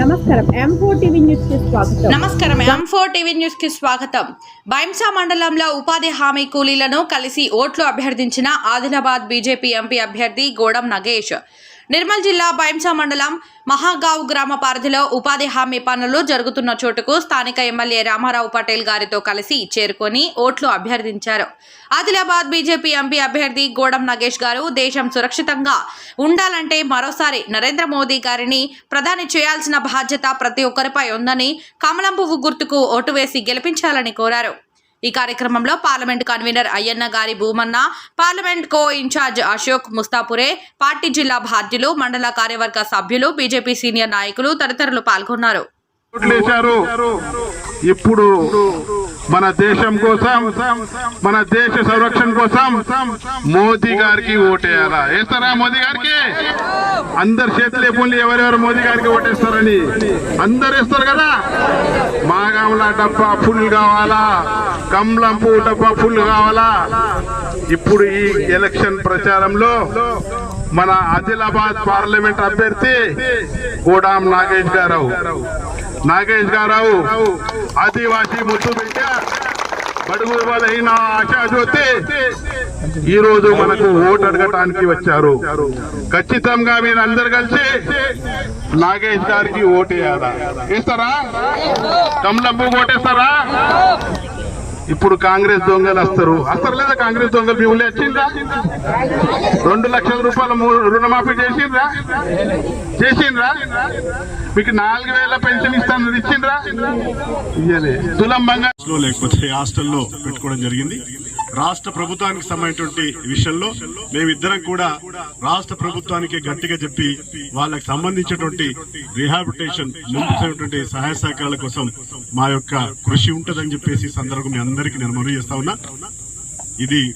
నమస్కారం. M four TV న్యూస్కి స్వాగతం. నమస్కారం. ఎం ఫోర్ టీవీ న్యూస్కి స్వాగతం. బైంసా మండలంలో ఉపాధి హామీ కూలీలను కలిసి ఓట్లు అభ్యర్థించిన ఆదిలాబాద్ బీజేపీ ఎంపీ అభ్యర్థి గోడం నగేష్. నిర్మల్ జిల్లా బైంసా మండలం మహాగావ్ గ్రామ పరిధిలో ఉపాధి హామీ పనులు జరుగుతున్న చోటుకు స్థానిక ఎమ్మెల్యే రామారావు పటేల్ గారితో కలిసి చేరుకొని ఓట్లు అభ్యర్థించారు. ఆదిలాబాద్ బీజేపీ ఎంపీ అభ్యర్థి గోడం నగేష్ గారు దేశం సురక్షితంగా ఉండాలంటే మరోసారి నరేంద్ర మోదీ గారిని ప్రధాని చేయాల్సిన బాధ్యత ప్రతి ఒక్కరిపై ఉందని కమలం పువ్వు గుర్తుకు ఓటు వేసి గెలిపించాలని కోరారు. ఈ కార్యక్రమంలో పార్లమెంట్ కన్వీనర్ అయ్యన్న గారి Bhumanna parliament co incharge Ashok Mustapure party జిల్లా బాధ్యులు మండల కార్యవర్గ సభ్యులు బీజేపీ సీనియర్ నాయకులు తదితరులు పాల్గొన్నారు. ఇప్పుడు మన దేశం కోసం మన దేశ సంరక్షణ కోసం మోదీ గారికి ఓటేయాలా? వేస్తారా మోదీ గారికి? అందరు చేతులు ఎప్పుడు ఎవరెవరు మోదీ గారికి ఓటేస్తారని? అందరు వేస్తారు కదా? మాగాముల డబ్బా ఫుల్ కావాలా? కమలంపు డబ్బా ఫుల్ కావాలా? ఇప్పుడు ఈ ఎలక్షన్ ప్రచారంలో మన ఆదిలాబాద్ పార్లమెంట్ అభ్యర్థి గోడాం నాగేష్ గారావు నాగేష్ గారావు ఆదివాసీ ముద్దు బిడ్డ బడుగు బలహీన ఆశా జ్యోతి ఈ రోజు మనకు ఓటు అడగటానికి వచ్చారు. ఖచ్చితంగా మీరు అందరు కలిసి నాగేష్ గారికి ఓటు వేయాలా వేస్తారా? కమలంబు ఓటేస్తారా ఇప్పుడు కాంగ్రెస్ దొంగలు వస్తారు. వస్తారు లేదా కాంగ్రెస్ దొంగలు మీ ఊళ్ళో వచ్చిందా రెండు లక్షల రూపాయలు రుణమాఫీ చేసిండ్రా? చేసిండ్రా? మీకు నాలుగు వేల పెన్షన్ ఇస్తాను ఇచ్చిండ్రా? ఇయ్యలే. తులం బంగారు లేకపోతే హాస్టల్లో పెట్టుకోవడం జరిగింది. రాష్ట్ర ప్రభుత్వానికి సంబంధించినటువంటి విషయంలో మేమిద్దరం కూడా రాష్ట్ర ప్రభుత్వానికి గట్టిగా చెప్పి వాళ్ళకి సంబంధించినటువంటి రిహాబిలిటేషన్ ముందుటువంటి సహాయ సహకారాల కోసం మా యొక్క కృషి ఉంటుందని చెప్పేసి సందర్భం మీ అందరికీ నేను మనవి చేస్తా ఉన్నా. ఇది